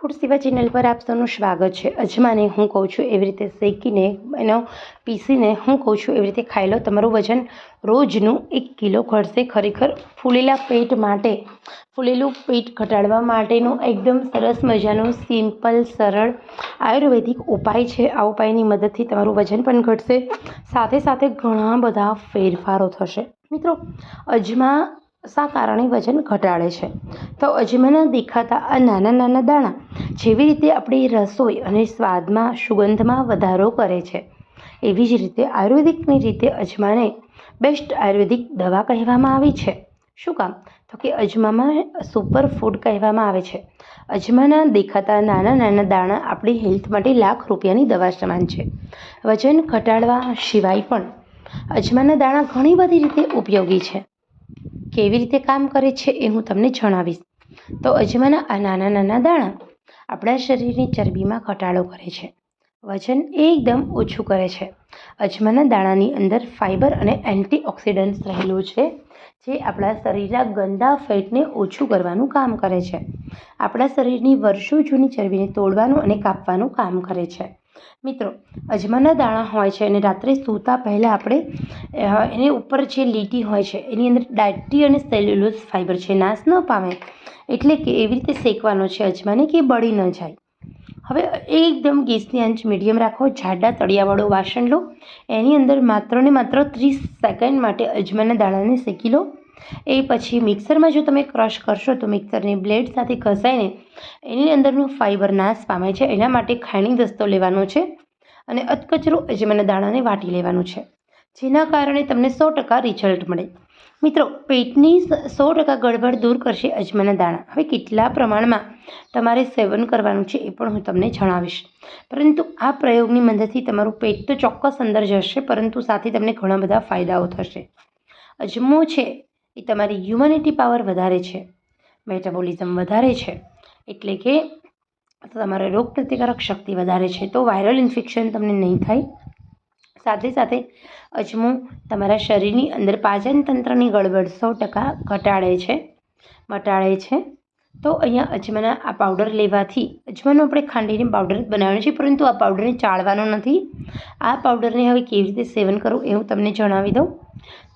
Food સેવા channel પર આપ સૌનું સ્વાગત છે. અજમાને હું કહું છું એવી રીતે શેકીને એનો પીસીને હું કહું છું એવી રીતે ખાઈ લો. તમારું વજન રોજનું એક કિલો ઘટશે. ખરેખર ફૂલેલા પેટ માટે, ફૂલેલું પેટ ઘટાડવા માટેનું એકદમ સરસ મજાનું સિમ્પલ, સરળ આયુર્વેદિક ઉપાય છે. આ ઉપાયની મદદથી તમારું વજન પણ ઘટશે. સાથે સાથે ઘણા બધા ફેરફારો થશે. મિત્રો, અજમા શા કારણે વજન ઘટાડે છે. તો અજમાના દેખાતા આ નાના નાના દાણા જેવી રીતે આપણી રસોઈ અને સ્વાદમાં સુગંધમાં વધારો કરે છે. એવી જ રીતે આયુર્વેદિકની રીતે અજમાને બેસ્ટ આયુર્વેદિક દવા કહેવામાં આવી છે. શું કામ? તો કે અજમામાં સુપર ફૂડ કહેવામાં આવે છે. અજમાના દેખાતા નાના નાના દાણા આપણી હેલ્થ માટે લાખ રૂપિયાની દવા સમાન છે. વજન ઘટાડવા સિવાય પણ અજમાના દાણા ઘણી બધી રીતે ઉપયોગી છે. કેવી રીતે કામ કરે છે એ હું તમને જણાવીશ. તો અજમાના આ નાના નાના દાણા આપણા શરીરની ચરબીમાં ઘટાડો કરે છે. વજન એકદમ ઓછું કરે છે. અજમાના દાણાની અંદર ફાઇબર અને એન્ટીઓક્સિડન્ટ્સ રહેલું છે, જે આપણા શરીરના ગંદા ફેટને ઓછું કરવાનું કામ કરે છે. આપણા શરીરની વર્ષો જૂની ચરબીને તોડવાનું અને કાપવાનું કામ કરે છે. મિત્રો, અજમાના દાણા હોય છે અને રાત્રે સૂતા પહેલાં આપણે એની ઉપર જે લીટી હોય છે, એની અંદર ડાયટી અને સેલ્યુલોઝ ફાઇબર છે, નાશ ન પામે. એટલે કે એવી રીતે શેકવાનો છે અજમાને કે બળી ન જાય. હવે એકદમ ગેસની આંચ મીડિયમ રાખો, જાડા તળિયાવાળું વાસણ લો. એની અંદર માત્ર ને માત્ર ત્રીસ સેકન્ડ માટે અજમાના દાણાને શેકી લો. એ પછી મિક્સરમાં જો તમે ક્રશ કરશો તો મિક્સરની બ્લેડ સાથે ઘસાઈને એની અંદરનું ફાઇબર નાશ પામે છે. એના માટે ખાયણી દસ્તો લેવાનો છે અને અધકચરો અજમાના દાણાને વાટી લેવાનું છે. જેના કારણે તમને સો ટકા રિઝલ્ટ મળે. મિત્રો, પેટની સો ટકા ગડબડ દૂર કરશે અજમાના દાણા. હવે કેટલા પ્રમાણમાં તમારે સેવન કરવાનું છે એ પણ હું તમને જણાવીશ. પરંતુ આ પ્રયોગની મદદથી તમારું પેટ તો ચોક્કસ અંદર જશે, પરંતુ સાથે તમને ઘણા બધા ફાયદાઓ થશે. અજમો છે એ તમારી હ્યુમનિટી પાવર વધારે છે. મેટાબોલિઝમ વધારે છે. એટલે કે તમારે રોગ પ્રતિકારક શક્તિ વધારે છે. તો વાયરલ ઇન્ફેક્શન તમને નહીં થાય. સાથે સાથે અજમો તમારા શરીરની અંદર પાચન તંત્રની ગડબડ સો ટકા ઘટાડે છે. મટાડે છે. તો અહીંયા અજમાના આ પાવડર લેવાથી અજમાનો આપણે ખાંડીને પાવડર બનાવ્યો છે, પરંતુ આ પાવડરને ચાળવાનો નથી. આ પાવડરને હવે કેવી રીતે સેવન કરવું એ હું તમને જણાવી દઉં.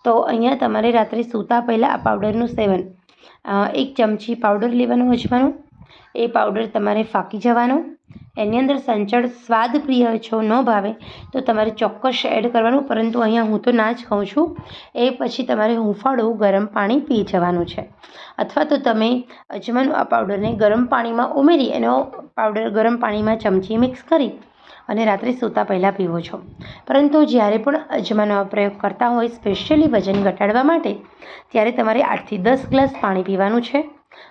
તો અહીંયા તમારે રાત્રે સૂતા પહેલાં આ પાવડરનું સેવન. એક ચમચી પાવડર લેવાનું અજમાનો. એ પાવડર તમારે ફાંકી જવાનો. એની અંદર સંચળ સ્વાદ પ્રિય છો ન ભાવે, તો તમારે ચોક્કસ એડ કરવાનું, પરંતુ અહીંયા હું તો ના જ કહું છું. એ પછી તમારે હુંફાળું ગરમ પાણી પી જવાનું છે. અથવા તો તમે અજમાનું આ પાવડરને ગરમ પાણીમાં ઉમેરી, એનો પાવડર ગરમ પાણીમાં ચમચી મિક્સ કરી અને રાત્રે સૂતા પહેલાં પીવો છો. પરંતુ જ્યારે પણ અજમાનો પ્રયોગ કરતા હોય સ્પેશિયલી વજન ઘટાડવા માટે, ત્યારે તમારે આઠથી દસ ગ્લાસ પાણી પીવાનું છે.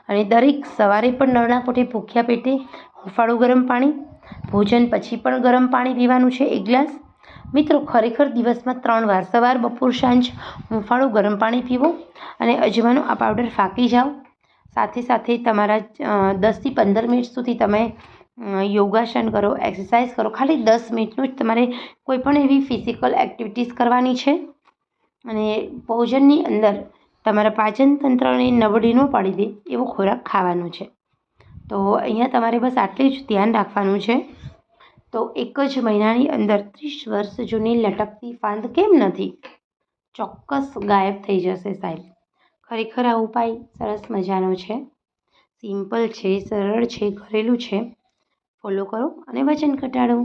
અને દરેક સવારે પણ નળના કોઠે ભૂખ્યા પેટે હુંફાળું ગરમ પાણી, ભોજન પછી પણ ગરમ પાણી પીવાનું છે એક ગ્લાસ. મિત્રો, ખરેખર દિવસમાં ત્રણ વાર સવાર, બપોર, સાંજ હુંફાળું ગરમ પાણી પીવો અને અજમાનો આ પાવડર ફાંકી જાઓ. સાથે સાથે તમારા દસથી પંદર મિનિટ સુધી તમે યોગાસન કરો, એક્સરસાઇઝ કરો, ખાલી દસ મિનિટનું જ તમારે કોઈપણ એવી ફિઝિકલ એક્ટિવિટીઝ કરવાની છે. અને ભોજનની અંદર તમારા પાચન તંત્રને નબળી ન પાડી દે એવો ખોરાક ખાવાનો છે. તો અહીંયા તમારે બસ આટલું જ ધ્યાન રાખવાનું છે. તો એક જ મહિનાની અંદર ત્રીસ વર્ષ જૂની લટકતી ફાંદ કેમ નથી? ચોક્કસ ગાયબ થઈ જશે સાહેબ. ખરેખર આ ઉપાય સરસ મજાનો છે. સિમ્પલ છે, સરળ છે, ઘરેલું છે. ફોલો કરો અને વજન ઘટાડો.